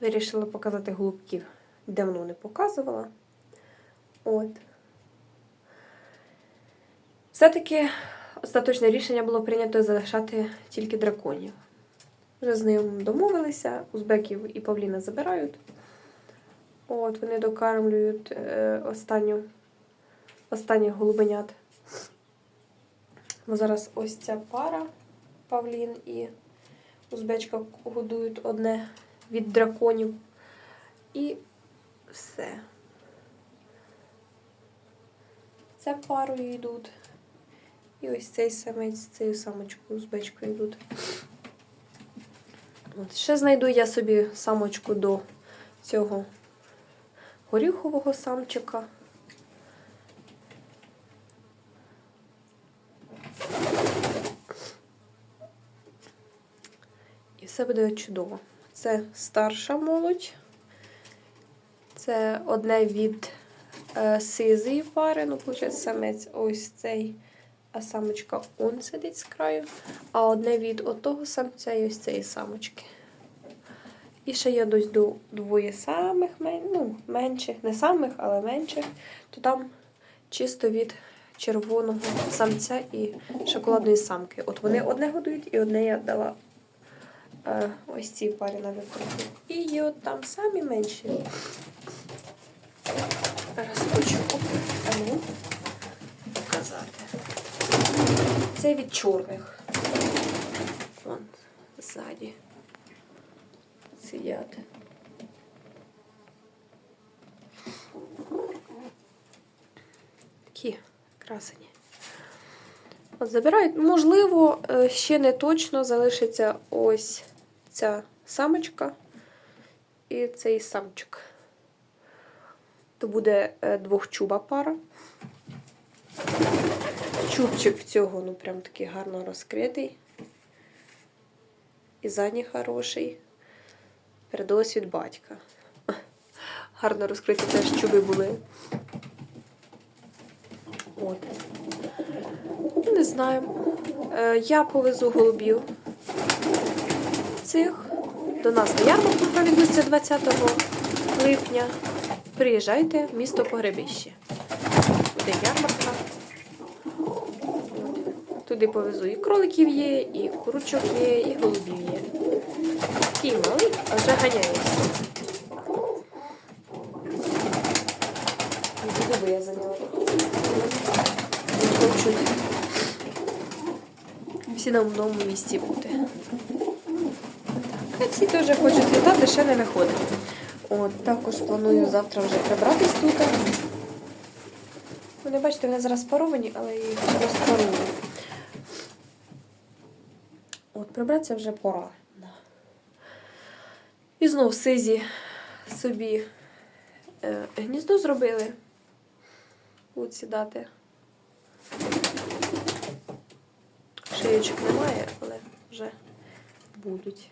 Вирішила показати голубків. Давно не показувала. От. Все-таки остаточне рішення було прийнято залишати тільки драконів. Вже з ним домовилися, узбеків і Павліна забирають. От, вони докармлюють е, останню, останніх голубенят. Бо зараз ось ця пара Павлін і узбечка годують одне від драконів. І все. Це парою йдуть. І ось цей самець з цією самочкою узбечкою йдуть. От, ще знайду я собі самочку до цього горіхового самчика. І все буде чудово. Це старша молодь. Це одне від е, сизої пари, ну, виходить, самець ось цей, а самочка он сидить з краю. А одне від отого самця і ось цієї самочки. І ще є дось до двоє самих, ну, менших, не самих, але менших, то там чисто від червоного самця і шоколадної самки. От вони одне годують, і одне я дала ось цій парі на викрутку. І є от там самі менші. Зараз хочу показати. Це від чорних. Вон, ззаді сидять. Такі красені. От забирають. Можливо, е, ще не точно залишиться ось ця самочка і цей самчик. То буде е, двохчуба пара. Чубчик в цього, ну, прям такий гарно розкритий. І задній хороший. Передалось від батька. Гарно розкриті теж чуби були. От. Не знаю. Е, Я повезу голубів цих до нас на ярмарку, яка 20 липня. Приїжджайте в місто Погребище. Буде ярмарка. Туди повезу і кроликів є, і курочок є, і голубів є. І малий, а вже ганяється. І я хочуть всі на одному місці бути. Ці теж хочуть літати, ще не виходить. От, також планую завтра вже прибратись тут. Ви не бачите, вони зараз паровані, але їх розпарую. От, прибратися вже пора. І знов сизі собі е, гніздо зробили. Будуть сідати. Шиючок немає, але вже будуть.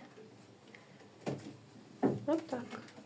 От так.